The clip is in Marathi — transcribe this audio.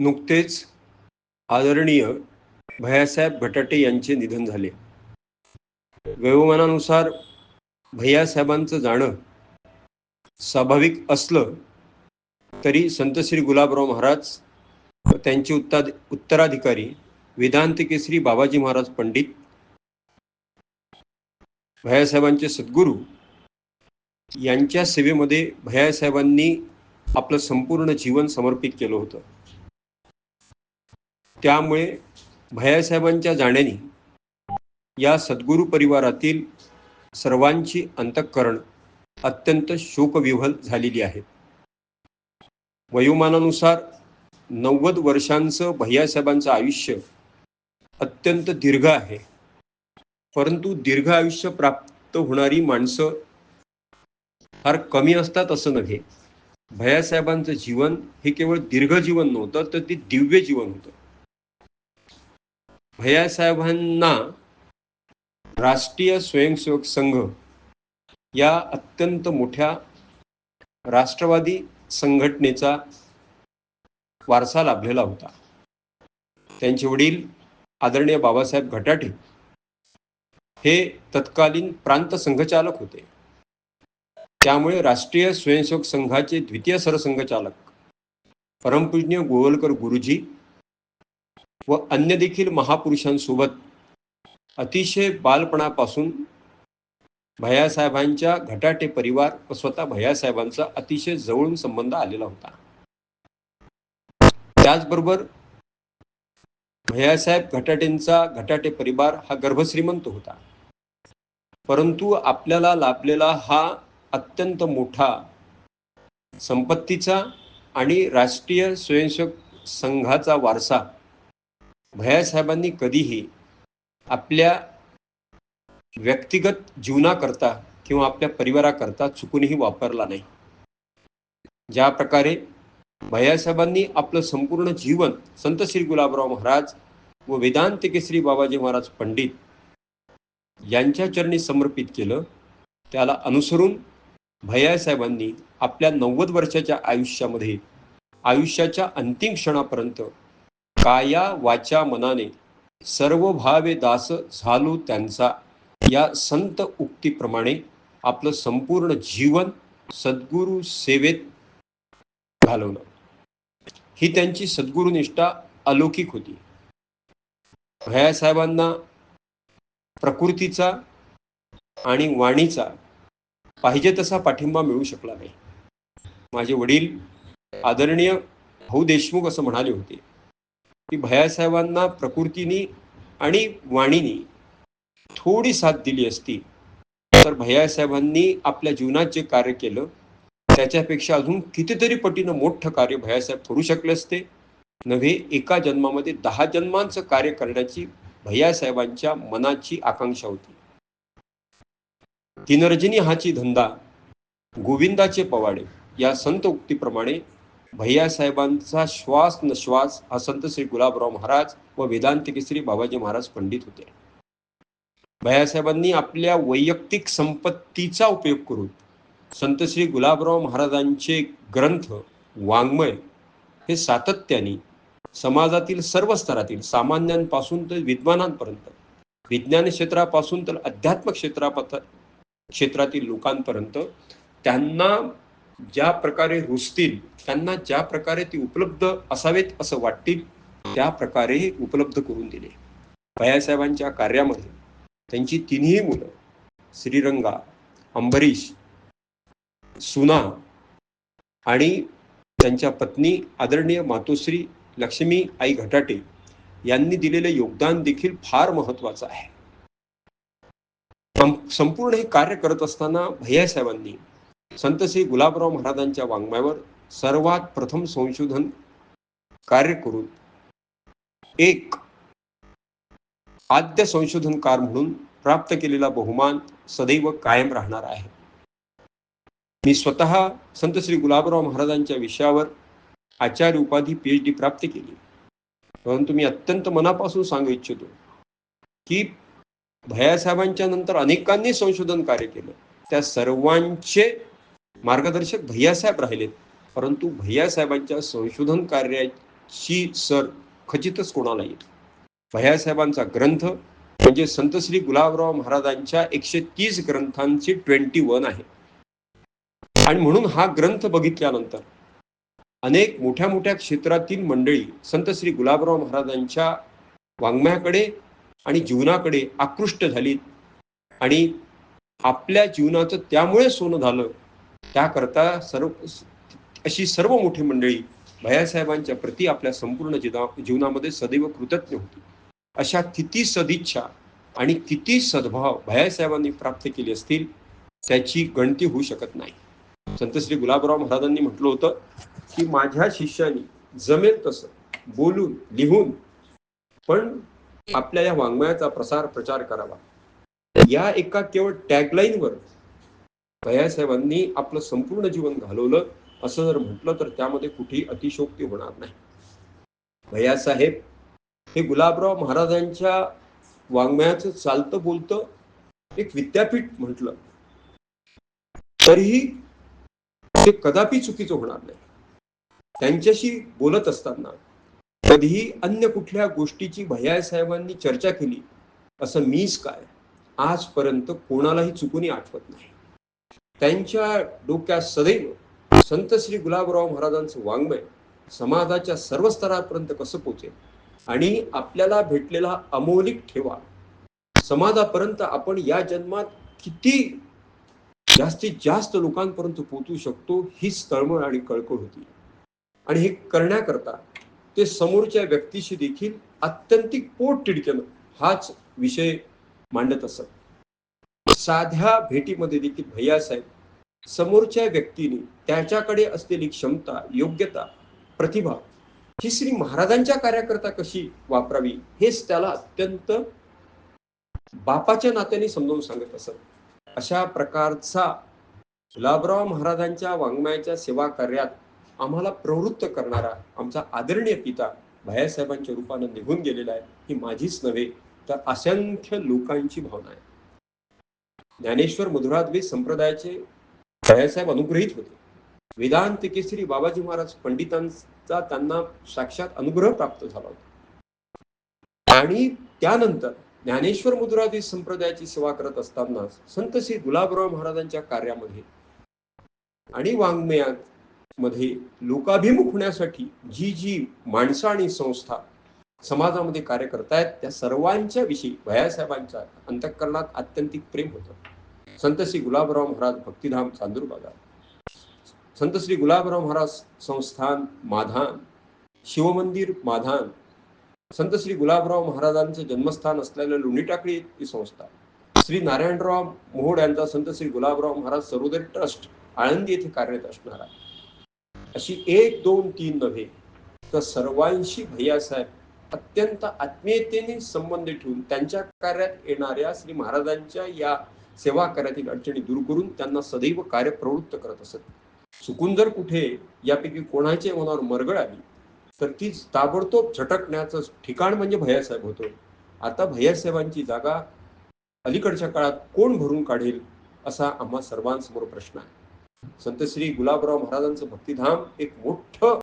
नुकतेच आदरणीय भैयासाहेब भटाटे यांचे निधन झाले. वयोमानानुसार भैयासाहेबांचं जाणं स्वाभाविक असलं तरी संत श्री गुलाबराव महाराज त्यांचे उत्ता उत्तराधिकारी वेदांत केसरी बाबाजी महाराज पंडित भैयासाहेबांचे सद्गुरू यांच्या सेवेमध्ये भैयासाहेबांनी आपलं संपूर्ण जीवन समर्पित केलं होतं. त्यामुळे भैयासाहेबांच्या जाण्याने या सद्गुरू परिवारातील सर्वांची अंतःकरण अत्यंत शोकविव्हल झालेली आहे. वयोमानानुसार नव्वद वर्षांचं भैयासाहेबांचं आयुष्य अत्यंत दीर्घ आहे. परंतु दीर्घ आयुष्य प्राप्त होणारी माणसं फार कमी असतात असं नव्हे. भैयासाहेबांचं जीवन हे केवळ दीर्घ जीवन नव्हतं तर ते दिव्य जीवन होतं. भैयासाहेबांना राष्ट्रीय स्वयंसेवक संघ या अत्यंत मोठ्या राष्ट्रवादी संघटनेचा वारसा लाभलेला होता. त्यांचे वडील आदरणीय बाबासाहेब घटाटे हे तत्कालीन प्रांत संघचालक होते. त्यामुळे राष्ट्रीय स्वयंसेवक संघाचे द्वितीय सरसंघचालक परमपूजनीय गोवलकर गुरुजी व अन्य देखील महापुरुषांसोबत अतिशय बालपणापासून भैयासाहेबांच्या घटाटे परिवार व स्वतः भैयासाहेबांचा अतिशय जवळून संबंध आलेला होता. त्याचबरोबर भैयासाहेब घटाटेंचा घटाटे परिवार हा गर्भश्रीमंत होता. परंतु आपल्याला लाभलेला हा अत्यंत मोठा संपत्तीचा आणि राष्ट्रीय स्वयंसेवक संघाचा वारसा भैयासाहेबांनी कधीही आपल्या व्यक्तिगत जीवनाकरता किंवा आपल्या परिवाराकरता चुकूनही वापरला नाही. ज्या प्रकारे भैयासाहेबांनी आपलं संपूर्ण जीवन संत श्री गुलाबराव महाराज व वेदांत केसरी बाबाजी महाराज पंडित यांच्या चरणी समर्पित केलं त्याला अनुसरून भैयासाहेबांनी आपल्या नव्वद वर्षाच्या आयुष्यामध्ये आयुष्याच्या अंतिम क्षणापर्यंत काया वाचा मनाने. सर्व भावे दास झालो त्यांचा. या संत उक्तीप्रमाणे आपलं संपूर्ण जीवन सद्गुरू सेवेत घालवलं. ही त्यांची सद्गुरुनिष्ठा अलौकिक होती. भयासाहेबांना प्रकृतीचा आणि वाणीचा पाहिजे तसा पाठिंबा मिळू शकला नाही. माझे वडील आदरणीय भाऊ देशमुख असं म्हणाले होते. की भयासाहेबांना प्रकृतीनी आणि वाणीनी थोडी साथ दिली असती तर भैयासाहेबांनी आपल्या जीवनात जे कार्य केलं त्याच्यापेक्षा अजून कितीतरी पटीनं मोठं कार्य भैयासाहेब करू शकले असते. नव्हे एका जन्मामध्ये दहा जन्मांचं कार्य करण्याची भैयासाहेबांच्या मनाची आकांक्षा होती. तिनरजनी हाची धंदा गोविंदाचे पवाडे या संत उक्तीप्रमाणे भैयासाहेबांचा श्वास न श्वास हा संत श्री गुलाबराव महाराज व वेदांत केसरी बाबाजी महाराज पंडित होते. भैयासाहेबांनी आपल्या वैयक्तिक संपत्तीचा उपयोग करून संत श्री गुलाबराव महाराजांचे ग्रंथ वाङ्मय हे सातत्याने समाजातील सर्व स्तरातील सामान्यांपासून तर विद्वानांपर्यंत विज्ञान क्षेत्रापासून तर अध्यात्म क्षेत्रापात क्षेत्रातील लोकांपर्यंत त्यांना ज्या प्रकारे रुजतील त्यांना ज्या प्रकारे ती उपलब्ध असावेत असं वाटतील त्या प्रकारे उपलब्ध करून दिले. भयासाहेबांच्या कार्यामध्ये त्यांची तिन्ही मुलं श्रीरंगा अंबरीश सुना आणि त्यांच्या पत्नी आदरणीय मातोश्री लक्ष्मी आई घटाटे यांनी दिलेले योगदान देखील फार महत्वाचं आहे. संपूर्ण हे कार्य करत असताना भैयासाहेबांनी संत श्री गुलाबराव महाराजांच्या वाङ्मयावर सर्वात प्रथम संशोधन कार्य करून एक आद्य संशोधनकार म्हणून प्राप्त केलेला बहुमान सदैव कायम राहणार आहे. मी स्वतः संत श्री गुलाबराव महाराजांच्या विषयावर आचार्य उपाधी पी एच डी प्राप्त केली. परंतु मी अत्यंत मनापासून सांगू इच्छितो की भैयासाहेबांच्या नंतर अनेकांनी संशोधन कार्य केलं. त्या सर्वांचे मार्गदर्शक भैयासाहेब राहिलेत. परंतु भैयासाहेबांच्या संशोधन कार्या ची सर खचितच कोणाला येईल भैयासाहेबांचा ग्रंथ म्हणजे संत श्री गुलाबराव महाराजांच्या एकशे तीस ग्रंथांची ट्वेंटी वन आहे. आणि म्हणून हा ग्रंथ बघितल्यानंतर अनेक मोठ्या मोठ्या क्षेत्रातील मंडळी संत श्री गुलाबराव महाराजांच्या वाङ्मयाकडे आणि जीवनाकडे आकृष्ट झालीत. आणि आपल्या जीवनाचं त्यामुळे सोनं झालं त्याकरता सर्व अशी सर्व मोठी मंडळी भयासाहेबांच्या प्रती आपल्या संपूर्ण जीवना जीवनामध्ये सदैव कृतज्ञ होती. अशा किती सदिच्छा आणि किती सद्भाव भयासाहेबांनी प्राप्त केली असतील त्याची गणती होऊ शकत नाही. संत श्री गुलाबराव महाराजांनी म्हटलं होतं की माझ्या शिष्यानी जमेल तसं बोलून लिहून पण आपल्या या वाङ्मयाचा प्रसार प्रचार करावा. या एका केवळ टॅगलाईनवर भैयासाहेबांनी आपलं संपूर्ण जीवन घालवलं असं जर म्हटलं तर त्यामध्ये कुठेही अतिशोक्ती होणार नाही. भैयासाहेब हे गुलाबराव महाराजांच्या वाङ्मयाचं चालतं बोलतं एक विद्यापीठ म्हटलं तरीही ते कदापि चुकीचं होणार नाही. त्यांच्याशी बोलत असताना कधीही अन्य कुठल्या गोष्टीची भैयासाहेबांनी चर्चा केली असं मीच काय आजपर्यंत कोणालाही चुकूनही आठवत नाही. त्यांच्या डोक्यात सदैव संत श्री गुलाबराव महाराजांचं वाङ्मय समाजाच्या सर्व स्तरापर्यंत कसं पोचेल? आणि आपल्याला भेटलेला अमौलिक ठेवा. समाजापर्यंत आपण या जन्मात किती जास्तीत जास्त लोकांपर्यंत पोचू शकतो हीच तळमळ आणि कळकळ होती. आणि हे करण्याकरता ते समोरच्या व्यक्तीशी देखील अत्यंतिक पोट तिडकेनं हाच विषय मांडत असत. साध्या भेटीमध्ये देखील भैयासाहेब समोरच्या व्यक्तीने त्याच्याकडे असलेली क्षमता योग्यता प्रतिभा ही श्री महाराजांच्या कार्याकरता कशी वापरावी हेच त्याला अत्यंत बापाच्या नात्याने समजावून सांगत असत. अशा प्रकारचा गुलाबराव महाराजांच्या वाङ्मयाच्या सेवा कार्यात आम्हाला प्रवृत्त करणारा आमचा आदरणीय पिता भैयासाहेबांच्या रूपानं निघून गेलेला आहे ही माझीच नव्हे तर असंख्य लोकांची भावना आहे. ज्ञानेश्वर मधुराद्वे संप्रदायाचे भैयासाहेब अनुग्रहित होते. वेदांत केसरी बाबाजी महाराज पंडितांचा त्यांना साक्षात अनुग्रह प्राप्त झाला होता. आणि त्यानंतर ज्ञानेश्वर मधुराद्वे संप्रदायाची सेवा करत असताना संत श्री गुलाबराव महाराजांच्या कार्यामध्ये आणि वाङ्मयात मध्ये लोकाभिमुख होण्यासाठी जी जी माणसं आणि संस्था समाजामध्ये कार्य करतायत त्या सर्वांच्या विषयी भयासाहेबांच्या अंतःकरणात अत्यंतिक प्रेम होतं. संत श्री गुलाबराव महाराज भक्तिधाम चांदूर बाजार. संत श्री गुलाबराव महाराज संस्थान माधान शिवमंदिर माधान. संत श्री गुलाबराव महाराजांचं जन्मस्थान असलेलं लोणी टाकळी ही संस्था. श्री नारायणराव मोहोड यांचा संत श्री गुलाबराव महाराज सर्वोदय ट्रस्ट आळंदी येथे कार्यरत असणारा. अशी एक दोन तीन नव्हे तर सर्वांशी भैयासाहेब अत्यंत आत्मीयतेने संबंध ठेवून त्यांच्या कार्यात येणाऱ्या श्री महाराजांच्या या सेवा कार्यातील अडचणी दूर करून त्यांना सदैव कार्य प्रवृत्त करत असत. चुकून जर कुठे यापैकी कोणाच्या मनावर मरगळ आली तर ती ताबडतोब झटकण्याचं ठिकाण म्हणजे भैयासाहेब होतो. आता भैयासाहेबांची जागा अलीकडच्या काळात कोण भरून काढेल असा आम्हा सर्वांसमोर प्रश्न आहे. संत श्री गुलाबराव महाराजांचं भक्तिधाम एक मोठं